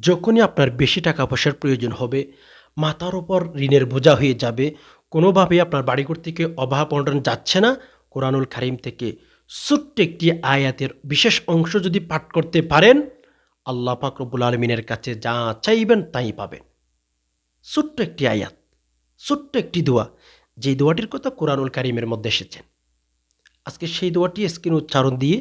যখনই আপনার বেশি টাকা পয়সার প্রয়োজন হবে, মাথার ওপর ঋণের বোঝা হয়ে যাবে। কোনোভাবে আপনার বাড়িঘর থেকে অভাব অনটন যাচ্ছে না কোরআনুল খারিম থেকে। ছোট্ট একটি আয়াতের বিশেষ অংশ যদি পাঠ করতে পারেন, আল্লাহ পাক রব্বুল আলমিনের কাছে যা চাইবেন তাই পাবেন। ছোট্ট একটি আয়াত, ছোট্ট একটি দোয়া, যেই দোয়াটির কথা কোরআনুল কারিমের মধ্যে এসেছেন আজকে সেই দোয়াটি স্ক্রিন উচ্চারণ দিয়ে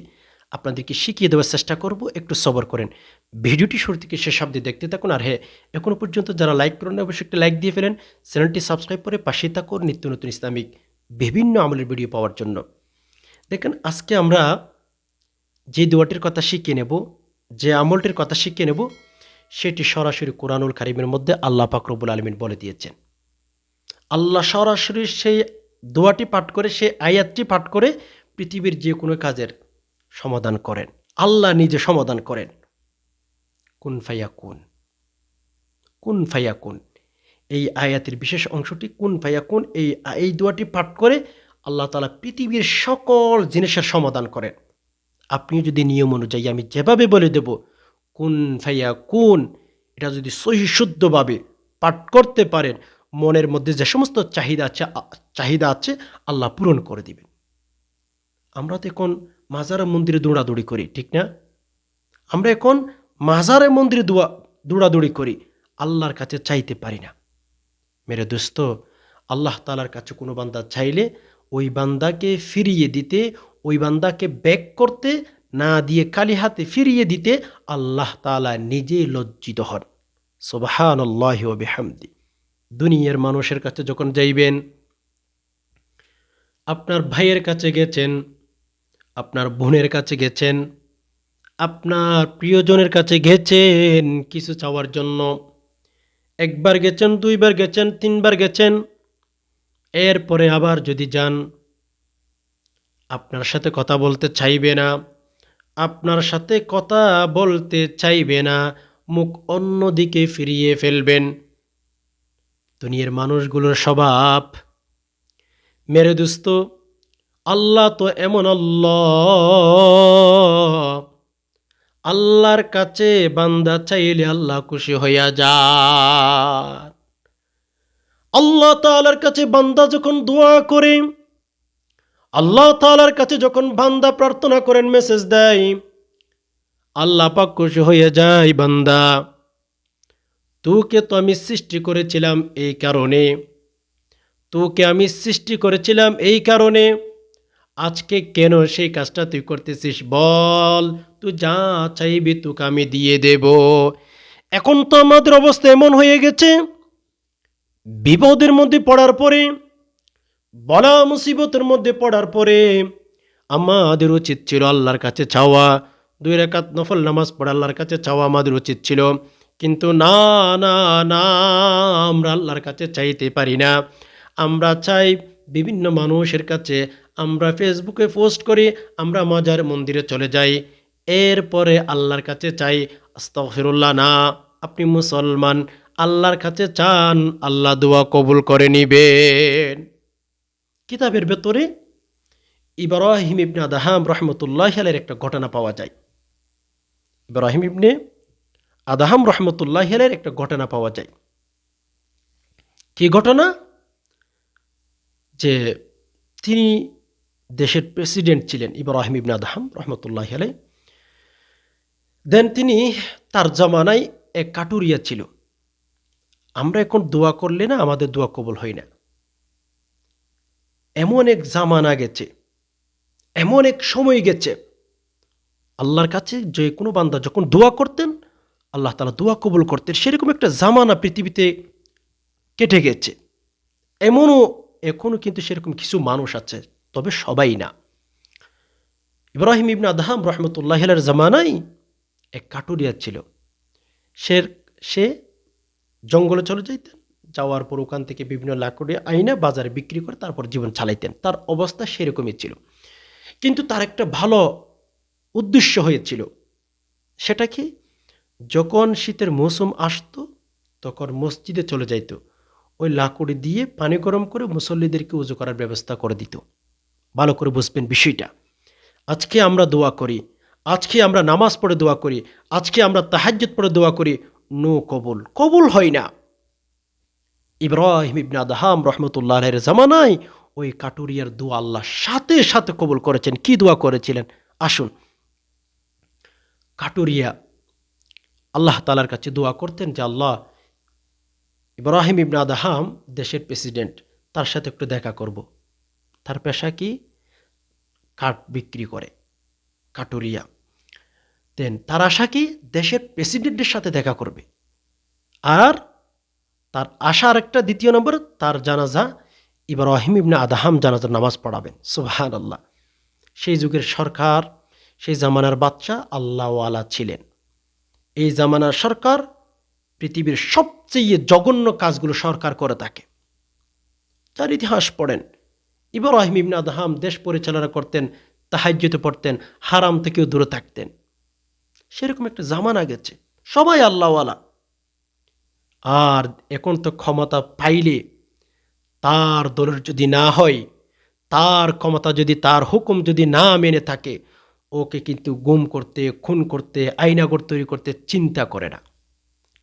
আপনাদেরকে শিখিয়ে দেওয়ার চেষ্টা করব। একটু সবর করেন। ভিডিওটি শুরু থেকে শেষ অব্দি দেখতে থাকুন। আর হ্যাঁ এখনও পর্যন্ত যারা লাইক করেন অবশ্যই একটা লাইক দিয়ে ফেলেন। চ্যানেলটি সাবস্ক্রাইব করে পাশে থাকুন নিত্য নতুন ইসলামিক বিভিন্ন আমলের ভিডিও পাওয়ার জন্য। দেখেন, আজকে আমরা যে দোয়াটির কথা শিখে নেব, যে আমলটির কথা শিখে নেব, সেটি সরাসরি কোরআনুল কারিমের মধ্যে আল্লাহ পাকরবুল আলমিন বলে দিয়েছেন। আল্লাহ সরাসরি সেই দোয়াটি পাঠ করে, সেই আয়াতটি পাঠ করে পৃথিবীর যে কোনো কাজের সমাধান করেন। আল্লাহ নিজে সমাধান করেন। কুন ফাইয়া কুন কুন ফাইয়া কুন এই আয়াতের বিশেষ অংশটি কুন ফাইয়া কুন এই এই দোয়াটি পাঠ করে আল্লাহ তালা পৃথিবীর সকল জিনিসের সমাধান করেন। আপনি যদি নিয়ম অনুযায়ী আমি যেভাবে বলে দেব, কুন ফাইয়া কুন এটা যদি সহি শুদ্ধভাবে পাঠ করতে পারেন, মনের মধ্যে যে সমস্ত চাহিদা আছে চাহিদা আছে, আল্লাহ পূরণ করে দিবেন। আমরা তো এখন মাজার মন্দিরে দৌড়াদৌড়ি করি, ঠিক না? আমরা এখন মাজারে মন্দিরে দোয়া, দৌড়াদৌড়ি করি, আল্লাহর কাছে চাইতে পারি না। মেরে দোস্ত, আল্লাহ তালার কাছে কোনো বান্দা চাইলে ওই বান্দাকে ফিরিয়ে দিতে, ওই বান্দাকে ব্যাক করতে, না দিয়ে কালি হাতে ফিরিয়ে দিতে আল্লাহ তালা নিজেই লজ্জিত হন। সোবাহান আল্লাহ বেহামদি। দুনিয়ার মানুষের কাছে যখন যাইবেন, আপনার ভাইয়ের কাছে গেছেন আপনার বোনের কাছে গেছেন, আপনার প্রিয়জনের কাছে গেছেন কিছু চাওয়ার জন্য। একবার গেছেন, দুইবার গেছেন, তিনবার গেছেন, এরপরে আবার যদি যান, আপনার সাথে কথা বলতে চাইবে না, আপনার সাথে কথা বলতে চাইবে না, মুখ অন্যদিকে ফিরিয়ে ফেলবেন। দুনিয়ার মানুষগুলোর স্বভাব। মেরে দুস্ত আল্লাহ তো এমন আল্লাহ। আল্লাহর কাছে বান্দা চাইলে আল্লাহ খুশি হইয়া যান। আল্লাহ তাআলার কাছে বান্দা যখন দোয়া করে, আল্লাহ তাআলার কাছে যখন বান্দা প্রার্থনা করেন, মেসেজ দেয়, আল্লাহ পাক খুশি হয়ে যায় বান্দা। তোকে তো আমি সৃষ্টি করেছিলাম এই কারণে। তোকে আমি সৃষ্টি করেছিলাম এই কারণে। আজকে কেন সেই কাজটা তুই করতেছিস বল? তুই যা চাইবি তোকে আমি দিয়ে দেব। এখন তো আমাদের অবস্থা এমন হয়ে গেছে, বিপদের মধ্যে পড়ার পরে, বলা মুসিবতের মধ্যে পড়ার পরে আমাদের উচিত ছিল আল্লাহর কাছে চাওয়া। দুই রেখাত নফল নামাজ পড়া আল্লাহর কাছে চাওয়া আমাদের উচিত ছিল। কিন্তু না না না, আমরা আল্লাহর কাছে চাইতে পারি না। আমরা চাই বিভিন্ন মানুষের কাছে আমরা ফেসবুকে পোস্ট করি, আমরা মাজার মন্দিরে চলে যাই। এরপরে আল্লাহর কাছে চাই, আস্তাগফিরুল্লাহ, না, আপনি মুসলমান, আল্লাহর কাছে চান, আল্লাহ দোয়া কবুল করে নিবেন। কিতাবের ভেতরে ইব্রাহিম ইবনে আদাহাম রহমতুল্লাহ আলের একটা ঘটনা পাওয়া যায়। ইব্রাহিম ইবনে আদাহাম রহমতুল্লাহ আলের একটা ঘটনা পাওয়া যায়। কি ঘটনা? যে তিনি দেশের প্রেসিডেন্ট ছিলেন ইব্রাহিম ইবনে আদহাম, রহমতুল্লাহ আলাই দেন তিনি তার জমানায় এক কাটুরিয়া ছিল। আমরা এখন দোয়া করলে না আমাদের দোয়া কবল হয় না। এমন এক জামানা গেছে, এমন এক সময় গেছে, আল্লাহর কাছে যে কোনো বান্দা যখন দোয়া করতেন, আল্লাহ তালা দোয়া কবুল করতেন, সেরকম একটা জামানা পৃথিবীতে কেটে গেছে। এমনও এখনও কিন্তু সেরকম কিছু মানুষ আছে তবে সবাই না। ইব্রাহিম ইবনা আদহাম রহমতুল্লাহের জামানায় এক কাটুরিয়া ছিল। সে সে জঙ্গলে চলে যাইতেন, যাওয়ার পর ওখান থেকে বিভিন্ন লাকড়ি আইনা বাজারে বিক্রি করে তারপর জীবন চালাইতেন। তার অবস্থা সেরকমই ছিল। কিন্তু তার একটা ভালো উদ্দেশ্য হয়েছিল। সেটা কি? যখন শীতের মৌসুম আসতো, তখন মসজিদে চলে যাইতো। ওই লাকড়ি দিয়ে পানি গরম করে মুসল্লিদেরকে উজু করার ব্যবস্থা করে দিত। ভালো করে বুঝবেন বিষয়টা। আজকে আমরা দোয়া করি, আজকে আমরা নামাজ পড়ে দোয়া করি, আজকে আমরা তাহাজ্জুদ পড়ে দোয়া করি, নো কবুল। কবুল হয় না। ইব্রাহিম ইবনা দাহাম রহমতুল্লাহ আলহের জামানায় ওই কাটুরিয়ার দোয়া আল্লাহ সাথে সাথে কবুল করেছেন। কি দোয়া করেছিলেন? আসুন। কাটুরিয়া আল্লাহ তালার কাছে দোয়া করতেন যে, আল্লাহ ইব্রাহিম ইবনা দাহাম দেশের প্রেসিডেন্ট, তার সাথে একটু দেখা করব। তার পেশা কি? কাঠ বিক্রি করে, কাটুরিয়া। দেন তার আশা কি? দেশের প্রেসিডেন্টের সাথে দেখা করবে। আর তার আশার একটা দ্বিতীয় নম্বর, তার জানাজা ইব্রাহিম ইবনে আদাহাম জানাজার নামাজ পড়াবেন। সুবহান আল্লাহ সেই যুগের সরকার, সেই জামানার বাচ্চা আল্লাহওয়ালা ছিলেন। এই জামানার সরকার পৃথিবীর সবচেয়ে জঘন্য কাজগুলো সরকার করে থাকে। যার ইতিহাস পড়েন। ইব্রাহিম ইবনে আদাহাম দেশ পরিচালনা করতেন তাহাজ্যতে পড়তেন, হারাম থেকেও দূরে থাকতেন। সেরকম একটা জামানা গেছে। সবাই আল্লাহওয়ালা। আর এখন তো ক্ষমতা পাইলে তার দলের যদি না হয়, তার ক্ষমতা যদি, তার হুকুম যদি না মেনে থাকে, ওকে কিন্তু গুম করতে, খুন করতে, আইনাগর তৈরি করতে চিন্তা করে না।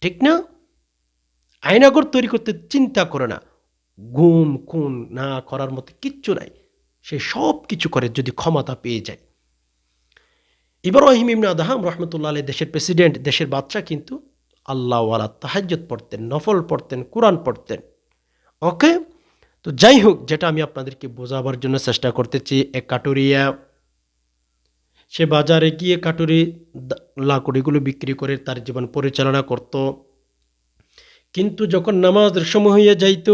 ঠিক না? আইনাগর তৈরি করতে চিন্তা করে না। গুম, খুন না করার মতো কিচ্ছু নাই। সে সব কিছু করে যদি ক্ষমতা পেয়ে যায়। ইব্রাহিম ইমনা আদাহাম রহমতুল্লাহ দেশের প্রেসিডেন্ট, দেশের বাচ্চা কিন্তু আল্লাহওয়ালা তাহাজ্জত পড়তেন, নফল পড়তেন, কোরআন পড়তেন। ওকে? তো যাই হোক, যেটা আমি আপনাদেরকে বোঝাবার জন্য চেষ্টা করতেছি এক কাটুরিয়া। সে বাজারে গিয়ে কাটুরি লাকড়িগুলো বিক্রি করে তার জীবন পরিচালনা করত। কিন্তু যখন নামাজের সময় হইয়া যাইত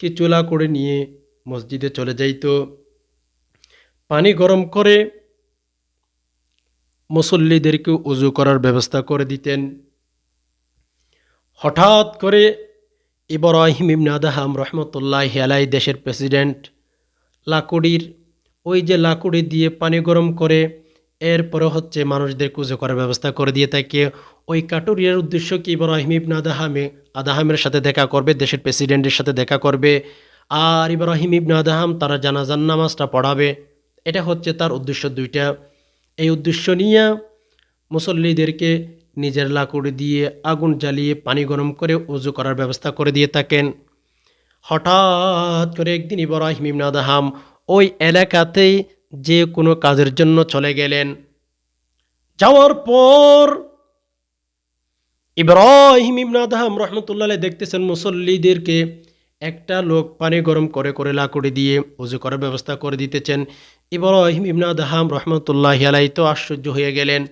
কি চুলা করে নিয়ে মসজিদে চলে যাইত। পানি গরম করে মুসল্লিদেরকে উজু করার ব্যবস্থা করে দিতেন। হঠাৎ করে ইব্রাহিম ইবনে আদাহাম রহমতুল্লাহ আলাই দেশের প্রেসিডেন্ট লাকুড়ির, ওই যে লাকুড়ি দিয়ে পানি গরম করে এরপরে হচ্ছে মানুষদের কুজো করার ব্যবস্থা করে দিয়ে থাকে ওই কাটুরিয়ার উদ্দেশ্য কি ইব্রাহিম ইবনে আদাহামে, আদাহামের সাথে দেখা করবে, দেশের প্রেসিডেন্টের সাথে দেখা করবে, আর ইব্রাহিম ইবনে আদাহাম তারা জানাজান নামাজটা পড়াবে। এটা হচ্ছে তার উদ্দেশ্য দুইটা। এই উদ্দেশ্য নিয়ে মুসল্লিদেরকে নিজের লাকুড়ি দিয়ে আগুন জ্বালিয়ে পানি গরম করে উজু করার ব্যবস্থা করে দিয়ে থাকেন। হঠাৎ করে একদিন ইব্রাহিম ইবনে আদাহাম ওই এলাকাতেই যে কোনো কাজের জন্য চলে গেলেন। যাওয়ার পর ইব্রাহিম ইবনে আদাহাম রহমতুল্লাহ দেখতেছেন মুসল্লিদেরকে। একটা লোক পানি গরম করে করে লাকুড়ি দিয়ে উজু করার ব্যবস্থা করে দিতেছেন। ইব্রাহিম ইবনে আদাহাম রহমতুল্লাহ আলাই তো আশ্চর্য হয়ে গেলেন।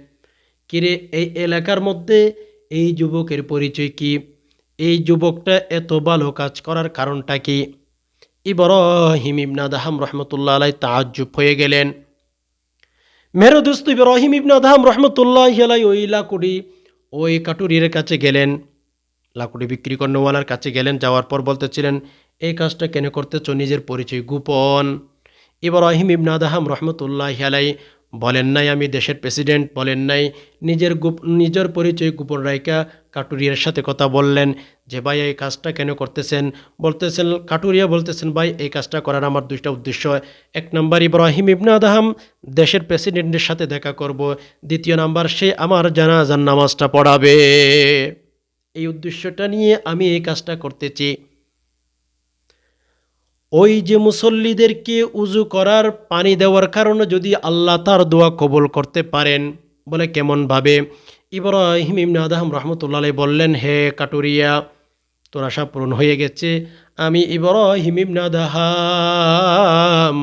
কিরে, এই এলাকার মধ্যে এই যুবকের পরিচয় কি? এই যুবকটা এত ভালো কাজ করার কারণটা কি? ইব্রাহিম ইবনে আদাহাম রহমতুল্লাহ আলাই তাজ্জুব হয়ে গেলেন। মেরো দোস্ত ইব্রাহিম ইবনে আদাহাম রহমতুল্লাহ আলাই ওই লাকুড়ি ওই কাটুরির কাছে গেলেন। লাকুড়ি বিক্রি কর্ণওয়ালার কাছে গেলেন, যাওয়ার পর বলতেছিলেন, এই কাজটা কেন করতেছ? নিজের পরিচয় গোপন। ইব্রাহিম ইবনে আদাহাম রহমতুল্লাহ আলাই বলেন নাই, আমি দেশের প্রেসিডেন্ট। বলেন নাই, নিজের গুপ নিজের পরিচয় গোপন রাইকা কাটুরিয়ার সাথে কথা বললেন। যে ভাই এই কাজটা কেন করতেছেন? বলতেছেন, কাটুরিয়া বলতেছেন, ভাই, এই কাজটা করার আমার দুইটা উদ্দেশ্য। এক নম্বর, ইব্রাহিম ইবনে আদাহাম দেশের প্রেসিডেন্টের সাথে দেখা করব। দ্বিতীয় নাম্বার, সে আমার জানাজান নামাজটা পড়াবে। এই উদ্দেশ্যটা নিয়ে আমি এই কাজটা করতেছি। ওই যে মুসল্লিদেরকে উজু করার, পানি দেওয়ার কারণে যদি আল্লাহ তার দোয়া কবুল করতে পারেন, বলে কেমনভাবে? ইব্রাহিম ইবনে আদাহাম রহমতুল্লাহ বললেন, হে কাটুরিয়া তোর আশা পূরণ হয়ে গেছে। আমি ইব্রাহিম ইবনে আদাহাম,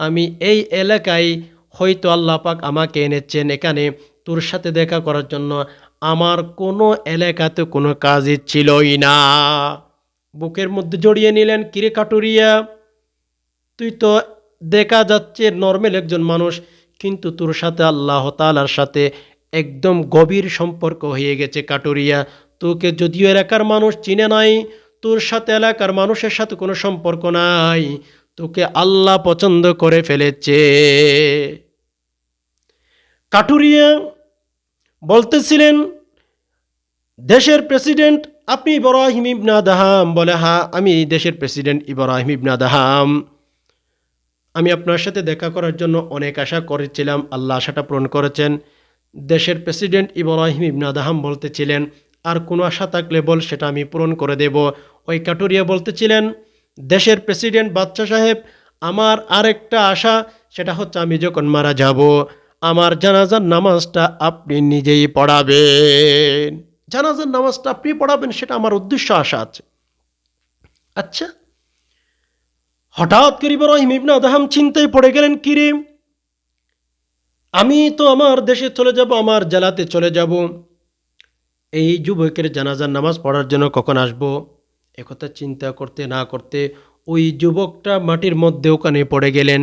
আমি এই এলাকায় হয়তো আল্লাহ পাক আমাকে এনেছেন এখানে তোর সাথে দেখা করার জন্য। আমার কোনো এলাকাতে কোনো কাজই ছিলই না। বুকের মধ্যে জড়িয়ে নিলেন, কিরে কাটুরিয়া, তুই তো দেখা যাচ্ছে নর্মাল একজন মানুষ, কিন্তু তোর সাথে আল্লাহ তালার সাথে একদম গভীর সম্পর্ক হয়ে গেছে কাটুরিয়া। তোকে যদিও এলাকার মানুষ চিনে নাই, তোর সাথে এলাকার মানুষের সাথে কোনো সম্পর্ক নাই, তোকে আল্লাহ পছন্দ করে ফেলেছে। কাটুরিয়া বলতেছিলেন, দেশের প্রেসিডেন্ট আপনি ইব্রাহিম ইবনা দাহাম বলে হা আমি দেশের প্রেসিডেন্ট ইব্রাহিম ইবনা দাহাম আমি আপনার সাথে দেখা করার জন্য অনেক আশা করেছিলাম, আল্লাহ আশাটা পূরণ করেছেন। দেশের প্রেসিডেন্ট ইব্রাহিম ইবনা দাহাম বলতেছিলেন আর কোনো আশা থাকলে বল, সেটা আমি পূরণ করে দেব। ওই কাটুরিয়া বলতেছিলেন, দেশের প্রেসিডেন্ট বাচ্চা সাহেব, আমার আরেকটা আশা, সেটা হচ্ছে আমি যখন মারা যাব, আমার জানাজার নামাজটা আপনি নিজেই পড়াবেন। জানাজার নামাজটা আপনি পড়াবেন, সেটা আমার উদ্দেশ্য, আশা আছে। আচ্ছা হঠাৎ করে ইব্রাহিম ইবনা আদাহাম চিন্তায় পড়ে গেলেন কিরে আমি তো আমার দেশে চলে যাব, আমার জেলাতে চলে যাব। এই যুবকের জানাজার নামাজ পড়ার জন্য কখন আসব? একথা চিন্তা করতে না করতে ওই যুবকটা মাটির মধ্যে ওখানে পড়ে গেলেন।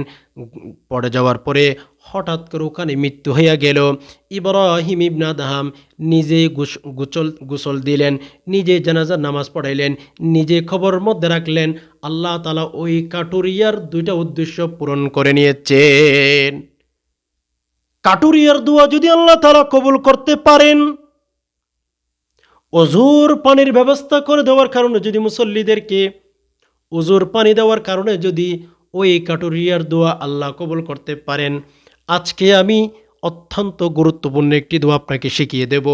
পড়ে যাওয়ার পরে হঠাৎ করে ওখানে মৃত্যু হইয়া গেল। ইব্রাহিম ইবনা দাহাম নিজে গুচল, গোসল দিলেন, নিজে জানাজার নামাজ পড়াইলেন, নিজে খবর মধ্যে রাখলেন, আল্লাহ তালা ওই কাটুরিয়ার দুইটা উদ্দেশ্য পূরণ করে নিয়েছেন। কাটুরিয়ার দোয়া যদি আল্লাহ তালা কবুল করতে পারেন অজুর পানির ব্যবস্থা করে দেওয়ার কারণে যদি মুসল্লিদেরকে অজুর পানি দেওয়ার কারণে যদি ওই কাটুরিয়ার দোয়া আল্লাহ কবল করতে পারেন, আজকে আমি অত্যন্ত গুরুত্বপূর্ণ একটি দোয়া আপনাকে শিখিয়ে দেব।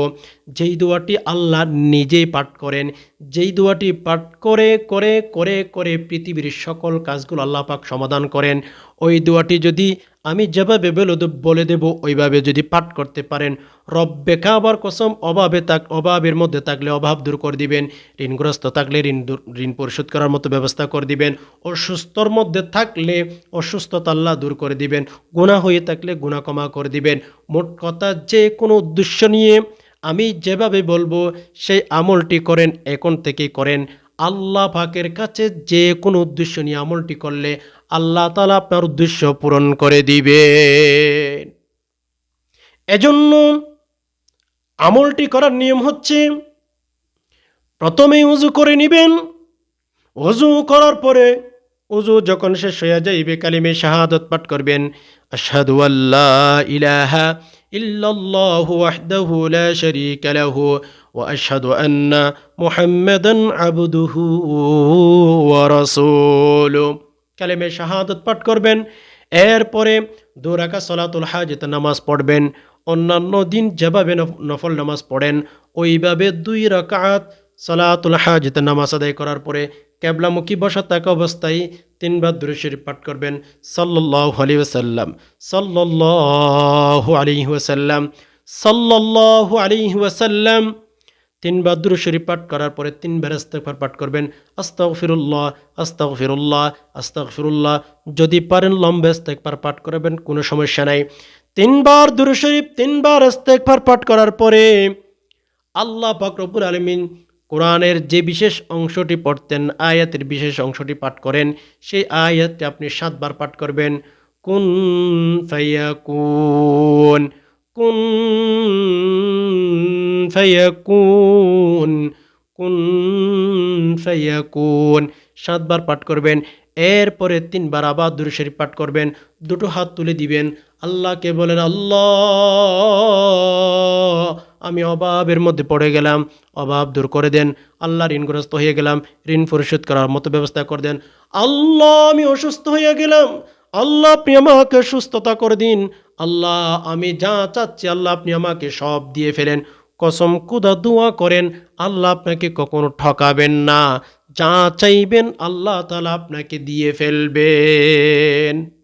যেই দোয়াটি আল্লাহ নিজেই পাঠ করেন, যেই দোয়াটি পাঠ করে করে করে করে পৃথিবীর সকল কাজগুলো আল্লাহ পাক সমাধান করেন, ওই দোয়াটি যদি আমি যেভাবে বলে দেব- বলে দেব, ওইভাবে যদি পাঠ করতে পারেন রব রব্বে কাবার কসম, অভাবে তাক অভাবের মধ্যে থাকলে অভাব দূর করে দিবেন, ঋণগ্রস্ত থাকলে ঋণ ঋণ পরিশোধ করার মতো ব্যবস্থা করে দিবেন, অসুস্থর মধ্যে থাকলে অসুস্থতা আল্লাহ দূর করে দিবেন গুণা হয়ে থাকলে গুণা ক্ষমা করে দিবেন। মোট কথা, যে কোনো উদ্দেশ্য নিয়ে আমি যেভাবে বলব, সেই আমলটি করেন, এখন থেকে করেন। আল্লাহ পাকের কাছে যে কোনো উদ্দেশ্য নিয়ে আমলটি করলে আল্লাহ তালা আপনার উদ্দেশ্য পূরণ করে দিবেন। এজন্য আমলটি করার নিয়ম হচ্ছে, প্রথমেই উজু করে নিবেন। উজু করার পরে উজু যখন শেষ হয়ে যাইবে, কালিমে শাহাদত পাঠ করবেন, আশহাদু আল্লাহ ইলাহা ইল্লাল্লাহু ওয়াহদাহু লা শারীকা লাহু ওয়া আশহাদু আন্না মুহাম্মাদান আবদুহু ওয়া রাসূলুহু। কালিমে শাহাদত পাঠ করবেন। এরপরে দু রাকাত সলাতুল হাজত নামাজ পড়বেন। অন্যান্য দিন যেভাবে নফ- নফল নামাজ পড়েন, ওইভাবে দুই রাকাত সলাতুল হাজত নামাজ আদায় করার পরে ক্যাবলামুখী বসা থাকা অবস্থায় তিনবার দূরে শরীফ পাঠ করবেন। সাল্লাহ আলী ওসাল্লাম সাল্লাহ আলী ওসাল্লাম সাল্লাহ আলী ওসাল্লাম তিনবার দুরু শরীফ পাঠ করার পরে তিনবার ইস্তেগফার পাঠ করবেন আস্তাগ ফিরুল্লাহ আস্তাগ ফিরুল্লাহ আস্তাগ ফিরুল্লাহ যদি পারেন লম্বা ইস্তেগফার পাঠ করবেন, কোনো সমস্যা নাই। তিনবার দুরু শরীফ তিনবার ইস্তেগফার পাঠ করার পরে আল্লাহ পাক রব্বুল আলমিন কোরআনের যে বিশেষ অংশটি পড়তেন, আয়াতের বিশেষ অংশটি পাঠ করেন, সেই আয়াতটি আপনি সাতবার পাঠ করবেন। কুন ফায়াকুন কুন ফায়াকুন কুন ফায়াকুন সাতবার পাঠ করবেন, এরপরে তিনবার আবার দুরু শরীফ পাঠ করবেন, দুটো হাত তুলে দিবেন। আল্লাহকে বলেন, আল্লাহ! আমি অভাবের মধ্যে পড়ে গেলাম, অভাব দূর করে দেন, আল্লাহ ঋণগ্রস্ত হয়ে গেলাম, ঋণ পরিশোধ করার মতো ব্যবস্থা করে দেন। আল্লাহ, আমি অসুস্থ হয়ে গেলাম আল্লাহ আপনি আমাকে সুস্থতা করে দিন। আল্লাহ, আমি যা চাচ্ছি আল্লাহ আপনি আমাকে সব দিয়ে ফেলেন। কসম কুদা দোয়া করেন, আল্লাহ আপনাকে কখনো ঠকাবেন না। যা চাইবেন আল্লাহ তালা আপনাকে দিয়ে ফেলবেন।